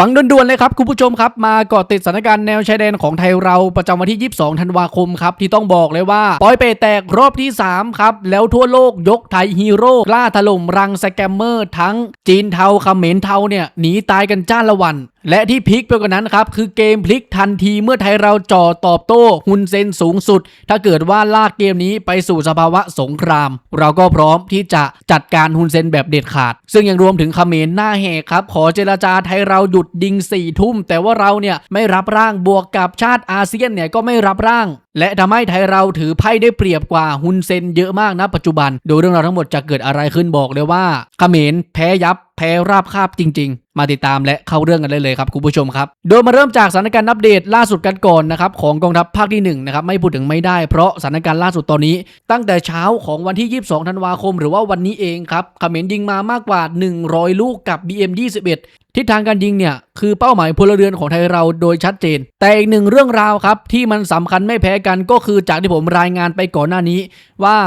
ฟังด่วนๆเลยครับ คุณผู้ชมครับ มาเกาะติดสถานการณ์แนวชายแดนของไทยเราประจำวันที่ 22 ธันวาคมครับ ที่ต้องบอกเลยว่า ปอยเปแตกรอบที่ 3 ครับ แล้วทั่วโลกยกไทยฮีโร่กล้าถล่มรังสแกมเมอร์ ทั้งจีนเทาเขมรเทาเนี่ย หนีตายกันจ้าละวันและที่พลิกไปกว่านั้นครับ คือเกมพลิกทันทีเมื่อไทยเราจ่อตอบโต้ฮุนเซนสูงสุด ถ้าเกิดว่าลากเกมนี้ไปสู่สภาวะสงคราม เราก็พร้อมที่จะจัดการฮุนเซนแบบเด็ดขาด ซึ่งยังรวมถึงเขมรหน้าแหกครับ ขอเจรจาไทยเราหยุดดิงสี่ทุ่ม แต่ว่าเราเนี่ยไม่รับร่างบวกกับชาติอาเซียนเนี่ยก็ไม่รับร่าง และทำให้ไทยเราถือไพ่ได้เปรียบกว่าฮุนเซนเยอะมากนะปัจจุบัน ดูเรื่องราวทั้งหมดจะเกิดอะไรขึ้นบอกเลยว่าเขมรแพ้ยับแพ้ราบคาบจริง มาติดตามและเข้าเรื่องกันเลยเลยครับคุณผู้ชมครับ โดยมาเริ่มจากสถานการณ์อัปเดตล่าสุดกันก่อนนะครับของกองทัพภาคที่1นะครับไม่พูดถึงไม่ได้เพราะสถานการณ์ล่าสุดตอนนี้ ตั้งแต่เช้าของวันที่ 22 ธันวาคม หรือว่าวันนี้เองครับเขมรยิงมามากกว่า 100 ลูกกับ BM 21 ทิศทางการยิงเนี่ย คือเป้าหมายพลเรือนของไทยเราโดยชัดเจน แต่อีกหนึ่งเรื่องราวครับ ที่มันสำคัญไม่แพ้กันก็คือจากที่ผมรายงานไปก่อนหน้านี้ว่า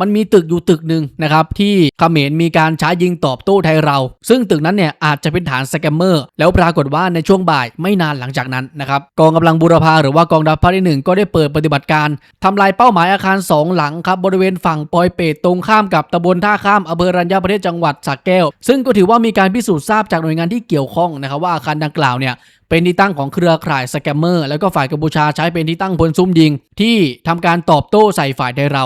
มันมีตึกอยู่ตึกหนึ่งนะครับที่เขมรมีการใช้ยิงตอบโต้ไทยเรา ซึ่งตึกนั้นเนี่ยอาจจะเป็นฐานสแกมเมอร์ แล้วปรากฏว่าในช่วงบ่ายไม่นานหลังจากนั้นนะครับกองกำลังบูรพาหรือว่ากองทัพภาคที่หนึ่งก็ได้เปิดปฏิบัติการทำลายเป้าหมายอาคารสองหลังครับบริเวณฝั่งปอยเปตตรงข้ามกับตำบลท่าข้ามอำเภอรัญญประเทศจังหวัดสระแก้ว ซึ่งก็ถือว่ามีการพิสูจน์ทราบจากหน่วยงานที่เกี่ยวข้องนะครับว่าอาคารดังกล่าวเนี่ยเป็นที่ตั้งของเครือข่ายสแกมเมอร์ แล้วก็ฝ่ายกัมพูชาใช้เป็นที่ตั้งพลซุ่มยิง ที่ทำการตอบโต้ใส่ฝ่ายไทยเรา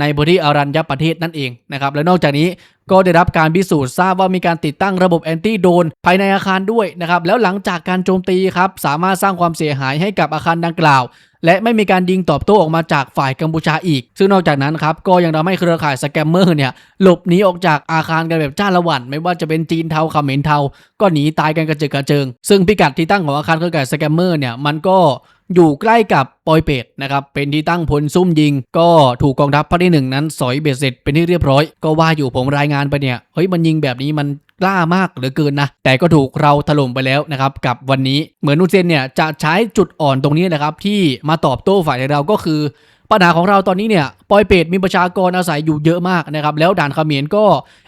ในพื้นที่อารัญญประเทศนั่นเองนะครับและนอกจากนี้ก็ได้รับการพิสูจน์ทราบว่ามีการติดตั้งระบบแอนตี้โดนภายในอาคารด้วยนะครับแล้วหลังจากการโจมตีครับสามารถสร้างความเสียหายให้กับอาคารดังกล่าว และไม่มีการยิงตอบโต้ออกมาจากฝ่ายกัมพูชาอีก ซึ่งนอกจากนั้นครับก็ยังทำให้เครือข่ายสแกมเมอร์เนี่ยหลบหนีออกจากอาคารกันแบบจ้าละวัน ไม่ว่าจะเป็นจีนเทาเขมรเทา ก็หนีตายกันกระเจิดกระเจิง ซึ่งพิกัดที่ตั้งของอาคารเครือข่ายสแกมเมอร์เนี่ยมันก็ อยู่ใกล้กับปอยเปตนะครับเป็นที่ตั้งพลซุ่มยิง ก็ถูกกองทัพภาคที่หนึ่งนั้นสอยเบ็ดเสร็จเป็นที่เรียบร้อย ก็ว่าอยู่ผมรายงานไปเนี่ยเฮ้ยมันยิงแบบนี้มันกล้ามากเหลือเกินนะ แต่ก็ถูกเราถล่มไปแล้วนะครับ กับวันนี้เหมือนนุเซนเนี่ยจะใช้จุดอ่อนตรงนี้นะครับที่มาตอบโต้ฝ่ายเราก็คือ ปัญหาของเราตอนนี้เนี่ยปอยเปตมีประชากรอาศัยอยู่เยอะมากนะครับ แล้วด่านเขมรก็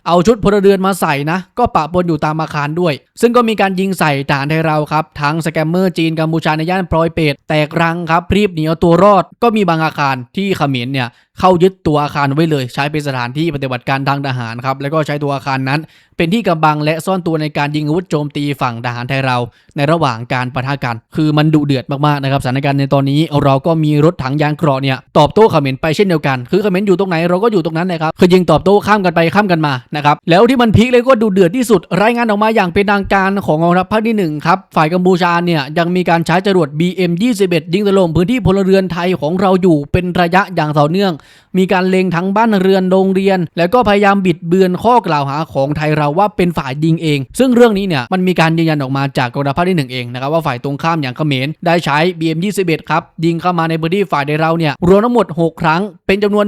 เอาชุดพลเรือนมาใส่นะ ก็ปะปนอยู่ตามอาคารด้วย ซึ่งก็มีการยิงใส่ฐานไทยเราครับ ทั้งสแกมเมอร์จีนกัมพูชาในย่านปอยเปตแตกรังครับพรีบหนีเอาตัวรอด ก็มีบางอาคารที่เขมรเนี่ย เข้ายึดตัวอาคารไว้เลย ใช้เป็นสถานที่ปฏิบัติการทางทหารครับแล้วก็ใช้ตัวอาคารนั้น เป็นที่กำบังและซ่อนตัวในการยิงอาวุธโจมตีฝั่งทหารไทยเรา ในระหว่างการปะทะกัน คือมันดุเดือดมากๆนะครับสถานการณ์ในตอนนี้เราก็มีรถถังยางเกราะเนี่ยตอบโต้เขมรไปเช่นเดียวกัน คือเขมรอยู่ตรงไหนเราก็อยู่ตรงนั้นนะครับคือยิงตอบโต้ข้ามกันไปข้ามกันมานะครับแล้วที่มันพีคเลยก็ดูเดือดที่สุด รายงานออกมาอย่างเป็นทางการของกองทัพภาคที่หนึ่งครับฝ่ายกัมพูชาเนี่ยยังมีการใช้จรวด BM 21ยิงถล่มพื้นที่พลเรือนไทยของเราอยู่เป็นระยะอย่างต่อเนื่องมีการเลงทั้งบ้านเรือนโรงเรียน แล้วก็พยายามบิดเบือนข้อกล่าวหาของไทยเราว่าเป็นฝ่ายยิงเอง ซึ่งเรื่องนี้เนี่ยมันมีการยืนยันออกมาจากกองทัพภาคที่หนึ่งเองนะครับว่าฝ่ายตรงข้ามอย่างเขมรได้ใช้ BM 21 ครับยิงเข้ามาในพื้นที่ฝ่ายไทยเราเนี่ยรวมทั้งหมด 6 ครั้งเป็นจำนวน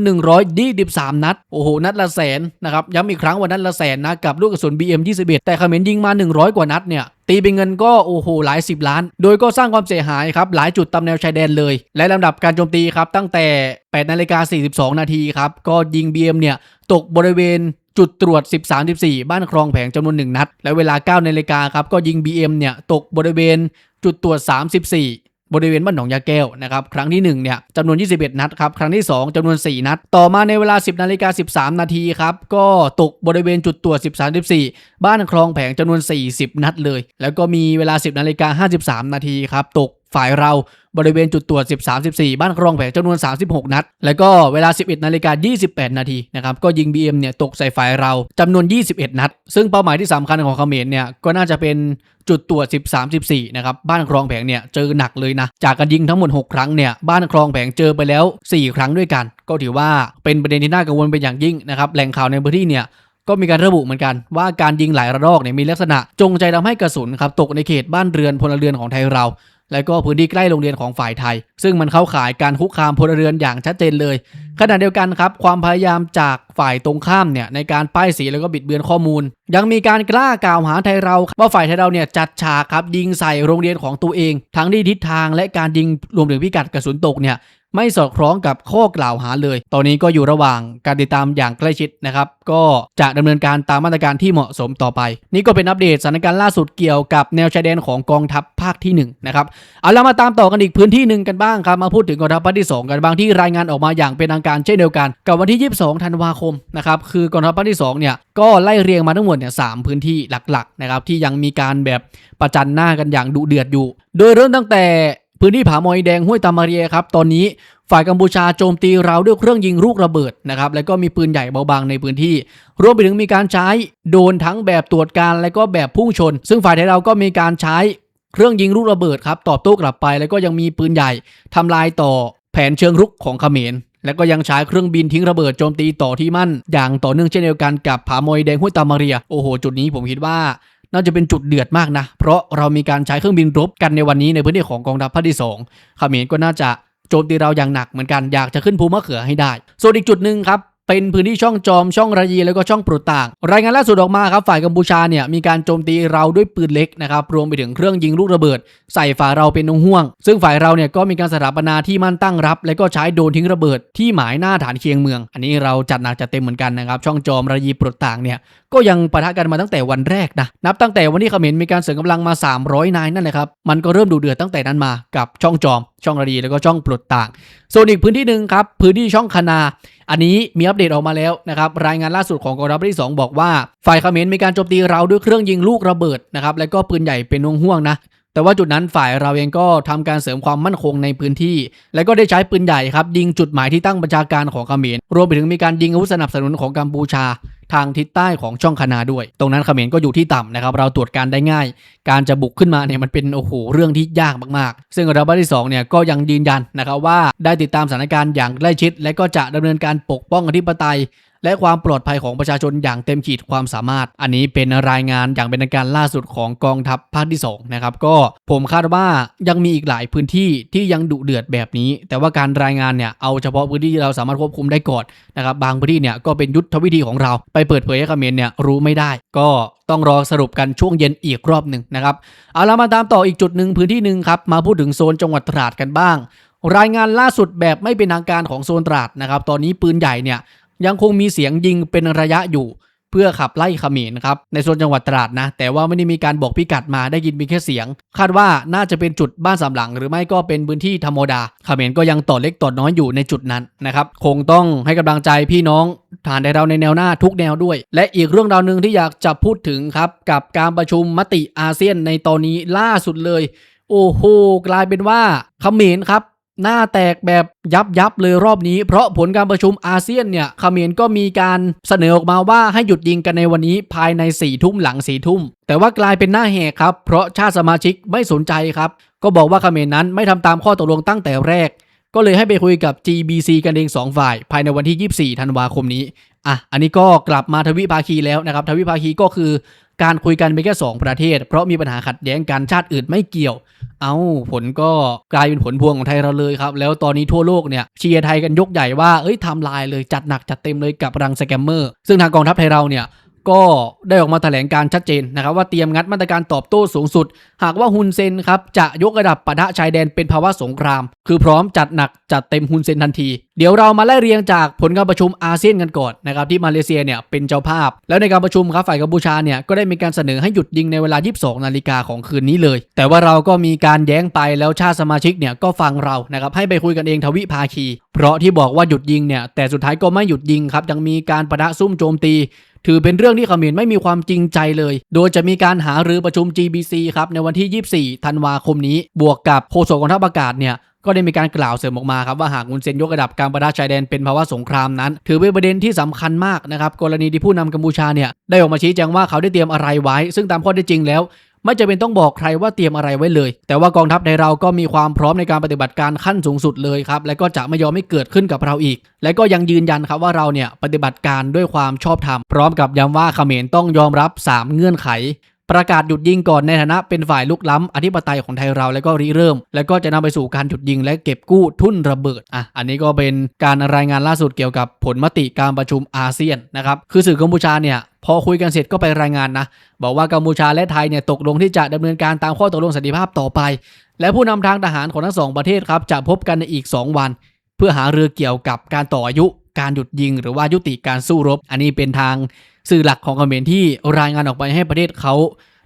123 นัดโอ้โหนัดละแสนนะครับย้ำอีกครั้งว่านัดละแสนนะกับลูกกระสุน BM 21 แต่เขมรยิงมา 100 กว่านัดเนี่ยตีเป็นเงินก็โอ้โหหลาย 10 ล้าน โดยก็สร้างความเสียหายครับหลายจุดตามแนวชายแดนเลย และลำดับการโจมตีครับตั้งแต่8นาฬิกา42 นาทีครับก็ยิง BM เนี่ยตกบริเวณจุดตรวจ 13-14 บ้านคลองแผงจำนวน 1 นัด และเวลา9นาฬิกาครับก็ยิง BM เนี่ยตกบริเวณจุดตรวจ 34 บริเวณบ้านหนองยาแก้วนะครับครั้งที่1เนี่ยจำนวน 21 นัดครับครั้งที่ 2จำนวน 4 นัด ต่อมาในเวลา 10นาฬิกา13 นาทีครับก็ตกบริเวณจุดตรวจ 13-14 บ้านคลองแผงจำนวน 40 นัดเลย แล้วก็มีเวลา 10นาฬิกา53 นาทีครับตกฝ่ายเรา บริเวณจุดตรวจ 13-14 บ้านคลองแผงจำนวน 36 นัด แล้วก็เวลา 11 นาฬิกา 28 นาทีนะครับ ก็ยิง BM เนี่ยตกใส่ฝ่ายเราจำนวน 21 นัด ซึ่งเป้าหมายที่สำคัญของเขมรเนี่ย ก็น่าจะเป็นจุดตรวจ 13-14 นะครับ บ้านคลองแผงเนี่ยเจอหนักเลยนะ จากการยิงทั้งหมด 6 ครั้งเนี่ย บ้านคลองแผงเจอไปแล้ว 4 ครั้งด้วยกัน ก็ถือว่าเป็นประเด็นที่น่ากังวลเป็นอย่างยิ่งนะครับ แหล่งข่าวในพื้นที่เนี่ยก็มีการระบุเหมือนกันว่าการยิงหลายระลอกเนี่ยมีลักษณะจงใจทำให้กระสุนครับตกในเขตบ้านเรือนพลเรือนของไทยเรา และก็พื้นที่ใกล้โรงเรียนของฝ่ายไทย ซึ่งมันเข้าข่ายการคุกคามพลเรือนอย่างชัดเจนเลย ขณะเดียวกันครับความพยายามจากฝ่ายตรงข้ามเนี่ยในการป้ายสีแล้วก็บิดเบือนข้อมูล ยังมีการกล้ากล่าวหาไทยเราว่าฝ่ายไทยเราเนี่ยจัดฉากครับยิงใส่โรงเรียนของตัวเอง ทั้งที่ทิศทางและการยิงรวมถึงพิกัดกระสุนตกเนี่ย ไม่สอดคล้องกับข้อกล่าวหาเลย ตอนนี้ก็อยู่ระหว่างการติดตามอย่างใกล้ชิดนะครับ ก็จะดำเนินการตามมาตรการที่เหมาะสมต่อไป นี่ก็เป็นอัปเดตสถานการณ์ล่าสุดเกี่ยวกับแนวชายแดนของกองทัพภาคที่หนึ่งนะครับ เอาเรามาตามต่อกันอีกพื้นที่หนึ่งกันบ้างครับ มาพูดถึงกองทัพภาคที่ 2 กันบ้างที่รายงานออกมาอย่างเป็นทางการเช่นเดียวกัน กับวันที่ 22 ธันวาคมนะครับ คือกองทัพภาคที่2เนี่ย ก็ไล่เรียงมาทั้งหมดเนี่ยสพื้นที่หลักๆนะครับที่ยังมีการแบบประจันหน้ากันอย่างดุเดือดอยู่ โดยเริ่มตั้งแต่ พื้นที่ผามอยแดงห้วยตามาเรียครับตอนนี้ฝ่ายกัมพูชาโจมตีเราด้วยเครื่องยิงลูกระเบิดนะครับแล้วก็มีปืนใหญ่เบาบางในพื้นที่ รวมไปถึงมีการใช้โดนทั้งแบบตรวจการและก็แบบพุ่งชน ซึ่งฝ่ายไทยเราก็มีการใช้เครื่องยิงลูกระเบิดครับตอบโต้กลับไป แล้วก็ยังมีปืนใหญ่ทำลายต่อแผนเชิงรุกของเขมรแล้วก็ยังใช้เครื่องบินทิ้งระเบิดโจมตีต่อที่มั่น อย่างต่อเนื่องเช่นเดียวกันกับผามอยแดงห้วยตามาเรีย โอ้โห จุดนี้ผมคิดว่า น่าจะเป็นจุดเดือดมากนะ เพราะเรามีการใช้เครื่องบินรบกันในวันนี้ในพื้นที่ของกองทัพภาคที่สองเขมรก็น่าจะโจมตีเราอย่างหนักเหมือนกันอยากจะขึ้นภูมะเขือให้ได้ ส่วนอีกจุดหนึ่งครับ เป็นพื้นที่ช่องจอมช่องระยีแล้วก็ช่องปรุต่าง รายงานล่าสุดออกมาครับฝ่ายกัมพูชาเนี่ยมีการโจมตีเราด้วยปืนเล็กนะครับรวมไปถึงเครื่องยิงลูกระเบิด ใส่ฝ่ายเราเป็นนงห่วง ซึ่งฝ่ายเราเนี่ยก็มีการสถาปนาที่มั่นตั้งรับ และก็ใช้โดนทิ้งระเบิดที่หมายหน้าฐานเคียงเมือง อันนี้เราจัดหนักจัดเต็มเหมือนกันนะครับช่องจอมระยีปรุต่างเนี่ยก็ยังปะทะกันมาตั้งแต่วันแรกนะนับตั้งแต่วันที่เขมรมีการเสริมกำลังมา 300 นายนั่นแหละครับมันก็เริ่มดูเดือดตั้งแต่นั้นมากับช่องจอม ช่องระยีแล้วก็ช่องปลดต่าง ส่วนอีกพื้นที่หนึ่งครับพื้นที่ช่องคนา อันนี้มีอัปเดตออกมาแล้วนะครับรายงานล่าสุดของกองทัพที่ 2 บอกว่า ฝ่ายเขมรมีการโจมตีเราด้วยเครื่องยิงลูกระเบิดนะครับแล้วก็ปืนใหญ่เป็นวงห่วงนะ แต่ว่าจุดนั้นฝ่ายเราเองก็ทำการเสริมความมั่นคงในพื้นที่ และก็ได้ใช้ปืนใหญ่ครับยิงจุดหมายที่ตั้งบัญชาการของเขมรรวมไปถึงมีการยิงอาวุธสนับสนุนของกัมพูชาทางทิศใต้ของช่องคนาด้วย ตรงนั้นเขมรก็อยู่ที่ต่ำนะครับ เราตรวจการได้ง่าย การจะบุกขึ้นมาเนี่ยมันเป็นโอ้โหเรื่องที่ยากมากๆ ซึ่งเราบ้านที่2เนี่ยก็ยังยืนยันนะครับว่าได้ติดตามสถานการณ์อย่างใกล้ชิด และก็จะดำเนินการปกป้องอธิปไตย และความปลอดภัยของประชาชนอย่างเต็มขีดความสามารถ อันนี้เป็นรายงานอย่างเป็นทางการล่าสุดของกองทัพภาคที่2นะครับก็ผมคาดว่ายังมีอีกหลายพื้นที่ที่ยังดุเดือดแบบนี้ แต่ว่าการรายงานเนี่ยเอาเฉพาะพื้นที่ที่เราสามารถควบคุมได้ก่อนนะครับบางพื้นที่เนี่ยก็เป็นยุทธวิธีของเรา ไปเปิดเผยให้เขมรเนี่ยรู้ไม่ได้ ก็ต้องรอสรุปกันช่วงเย็นอีกรอบหนึ่งนะครับเอาละมาตามต่ออีกจุดหนึ่งพื้นที่หนึ่งครับมาพูดถึงโซนจังหวัดตราดกันบ้างรายงานล่าสุดแบบไม่เป็นทางการของโซนตราดนะครับ ตอนนี้ปืนใหญ่เนี่ย ยังคงมีเสียงยิงเป็นระยะอยู่ เพื่อขับไล่เขมรครับในโซนจังหวัดตราดนะ แต่ว่าไม่ได้มีการบอกพิกัดมาได้ยินเพีแค่เสียง คาดว่าน่าจะเป็นจุดบ้านสามหลัง หรือไม่ก็เป็นพื้นที่ธรรมดาเขมรก็ยังต่อเล็กต่อน้อยอยู่ในจุดนั้นนะครับคงต้องให้กำลังใจพี่น้องฐานในเราในแนวหน้าทุกแนวด้วย และอีกเรื่องราวหนึ่งที่อยากจะพูดถึงครับกับการประชุมมติอาเซียนในตอนนี้ล่าสุดเลยโอ้โหกลายเป็นว่าเขมรครับ หน้าแตกแบบยับยับเลยรอบนี้ เพราะผลการประชุมอาเซียนเนี่ยเขมรก็มีการเสนอออกมาว่าให้หยุดยิงกันในวันนี้ภายใน4ี่ทุ่มหลัง4ี่ทุ่ม แต่ว่ากลายเป็นหน้าแหกครับ เพราะชาติสมาชิกไม่สนใจครับ ก็บอกว่าเขมรนั้นไม่ทำตามข้อตกลงตั้งแต่แรก ก็เลยให้ไปคุยกับ GBC กันเองสองฝ่าย ภายในวันที่ 24 ธันวาคมนี้ อะอันนี้ก็กลับมาทวิภาคีแล้วนะครับ ทวิภาคีก็คือการคุยกันเป็นแค่สองประเทศ เพราะมีปัญหาขัดแย้งกันชาติอื่นไม่เกี่ยว เอาผลก็กลายเป็นผลพวงของไทยเราเลยครับ แล้วตอนนี้ทั่วโลกเนี่ยเชียร์ไทยกันยกใหญ่ว่าเอ้ยทำลายเลยจัดหนักจัดเต็มเลยกับรังสแกมเมอร์ ซึ่งทางกองทัพไทยเราเนี่ย ก็ได้ออกมาแถลงการชัดเจนนะครับว่าเตรียมงัดมาตรการตอบโต้สูงสุด หากว่าฮุนเซนครับจะยกระดับปะทะชายแดนเป็นภาวะสงคราม คือพร้อมจัดหนักจัดเต็มฮุนเซนทันที เดี๋ยวเรามาไล่เรียงจากผลการประชุมอาเซียนกันก่อนนะครับที่มาเลเซียเนี่ยเป็นเจ้าภาพ แล้วในการประชุมครับฝ่ายกัมพูชาเนี่ยก็ได้มีการเสนอให้หยุดยิงในเวลา 22 นาฬิกาของคืนนี้เลย แต่ว่าเราก็มีการแย้งไปแล้วชาติสมาชิกเนี่ยก็ฟังเรานะครับให้ไปคุยกันเองทวิภาคี เพราะที่บอกว่าหยุดยิงเนี่ยแต่สุดท้ายก็ไม่หยุดยิงครับยังมีการปะทะซุ่มโจมตี ถือเป็นเรื่องที่เขมรไม่มีความจริงใจเลย โดยจะมีการหารือประชุม GBC ครับในวันที่ 24 ธันวาคมนี้ บวกกับโฆษกกองทัพอากาศเนี่ยก็ได้มีการกล่าวเสริมออกมาครับว่าหากมุนเซนยกระดับการประทะชายแดนเป็นภาวะสงครามนั้น ถือเป็นประเด็นที่สำคัญมากนะครับกรณีที่ผู้นำกัมพูชาเนี่ยได้ออกมาชี้แจงว่าเขาได้เตรียมอะไรไว้ ซึ่งตามข้อเท็จจริงแล้ว ไม่จะเป็นต้องบอกใครว่าเตรียมอะไรไว้เลย แต่ว่ากองทัพในเราก็มีความพร้อมในการปฏิบัติการขั้นสูงสุดเลยครับ และก็จะไม่ยอมให้เกิดขึ้นกับเราอีก และก็ยังยืนยันครับว่าเราเนี่ยปฏิบัติการด้วยความชอบธรรมพร้อมกับย้ำว่าเขมรต้องยอมรับ 3 เงื่อนไข ประกาศหยุดยิงก่อนในฐานะเป็นฝ่ายลุกล้ำอธิปไตยของไทยเราแล้วก็ริเริ่ม แล้วก็จะนำไปสู่การหยุดยิงและเก็บกู้ทุ่นระเบิดอะอันนี้ก็เป็นการรายงานล่าสุดเกี่ยวกับผลมติการประชุมอาเซียนนะครับคือสื่อกัมพูชาเนี่ยพอคุยกันเสร็จก็ไปรายงานนะ บอกว่ากัมพูชาและไทยเนี่ยตกลงที่จะดำเนินการตามข้อตกลงสันติภาพต่อไป และผู้นำทางทหารของทั้งสองประเทศครับจะพบกันในอีก 2 วัน เพื่อหาเรือเกี่ยวกับการต่ออายุการหยุดยิง หรือว่ายุติการสู้รบ อันนี้เป็นทาง สื่อหลักของเขมรที่รายงานออกไปให้ประเทศเขา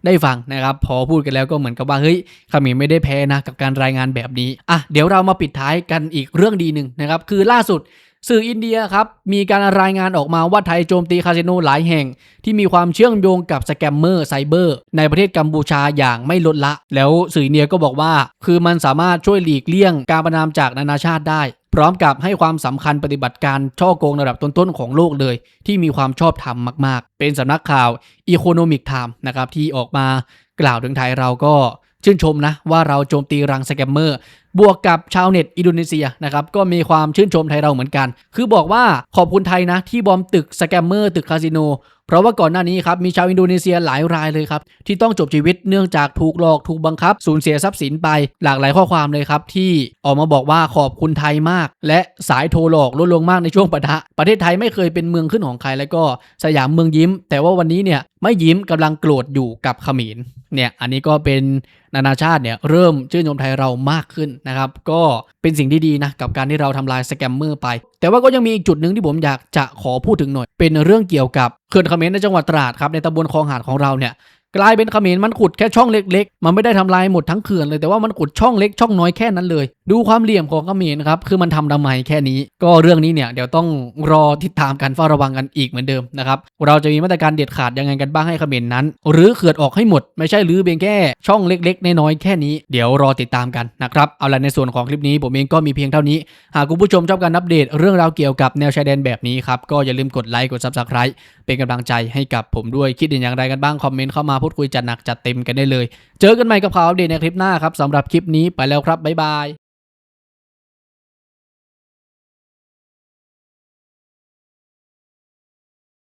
ได้ฟังนะครับ พอพูดกันแล้วก็เหมือนกับว่าเฮ้ยขมิไม่ได้แพ้นะกับการรายงานแบบนี้อะเดี๋ยวเรามาปิดท้ายกันอีกเรื่องดีหนึ่งนะครับ คือล่าสุด สื่ออินเดียครับมีการรายงานออกมาว่าไทยโจมตีคาสิโนหลายแห่ง ที่มีความเชื่อมโยงกับสแกมเมอร์ไซเบอร์ ในประเทศกัมพูชาอย่างไม่ลดละ แล้วสื่ออินเดียก็บอกว่า คือมันสามารถช่วยหลีกเลี่ยงการประนามจากนานาชาติได้ พร้อมกับให้ความสำคัญปฏิบัติการช่อโกงระดับต้นๆของโลกเลย ที่มีความชอบธรรมมาก ๆ เป็นสำนักข่าว Economic Time นะครับที่ออกมากล่าวถึงไทยเราก็ชื่นชมนะว่าเราโจมตีรังสแกมเมอร์ บวกกับชาวเน็ตอินโดนีเซียนะครับก็มีความชื่นชมไทยเราเหมือนกัน คือบอกว่าขอบคุณไทยนะ ที่บอมตึกสแกมเมอร์ตึกคาสิโนเพราะว่าก่อนหน้านี้ครับมีชาวอินโดนีเซียหลายรายเลยครับ ที่ต้องจบชีวิตเนื่องจากถูกหลอกถูกบังคับ สูญเสียทรัพย์สินไปหลากหลายข้อความเลยครับ ที่ออกมาบอกว่าขอบคุณไทยมาก และสายโทรหลอกลดลงมากในช่วงปะทะ ประเทศไทยไม่เคยเป็นเมืองขึ้นของใครแล้วก็สยามเมืองยิ้ม แต่ว่าวันนี้เนี่ยไม่ยิ้มกำลังโกรธอยู่กับขมรเนี่ยอันนี้ก็เป็นนานาชาติเนี่ยเริ่มชื่นชมไทยเรามากขึ้นนะครับก็เป็นสิ่งที่ดีนะกับการที่เราทำลายสแกมเมอร์ไป แต่ว่าก็ยังมีอีกจุดหนึ่งที่ผมอยากจะขอพูดถึงหน่อย เป็นเรื่องเกี่ยวกับเขื่อนเขมรในจังหวัดตราดครับในตำบลคลองหาดของเราเนี่ย กลายเป็นเขมรมันขุดแค่ช่องเล็ก ๆ มันไม่ได้ทำลายหมดทั้งเขื่อนเลยแต่ว่ามันขุดช่องเล็กช่องน้อยแค่นั้นเลย ดูความเหลี่ยมของเขมรครับคือมันทำทำไมแค่นี้ ก็เรื่องนี้เนี่ยเดี๋ยวต้องรอติดตามกันเฝ้าระวังกันอีกเหมือนเดิมนะครับเราจะมีมาตรการเด็ดขาดยังไงกันบ้างให้เขมรนั้น หรือเขื่อนออกให้หมด ไม่ใช่หรือเพียงแค่ช่องเล็ก ๆ น้อยๆแค่นี้เดี๋ยวรอติดตามกันนะครับเอาละในส่วนของคลิปนี้ผมเองก็มีเพียงเท่านี้หากคุณผู้ชมชอบการอัปเดตเรื่องราวเกี่ยวกับแนวชายแดนแบบนี้ครับก็อย่าลืมกดไลค์กด subscribe เป็นกำลังใจให้กับผมด้วยคิดเห็นอย่างไรกันบ้างคอมเมนต์เข้ามาพูดคุยจัดหนักจัดเต็มกันได้เลย เจอกันใหม่กับข่าวอัปเดตในคลิปหน้าครับสำหรับคลิปนี้ไปแล้วครับบ๊ายบาย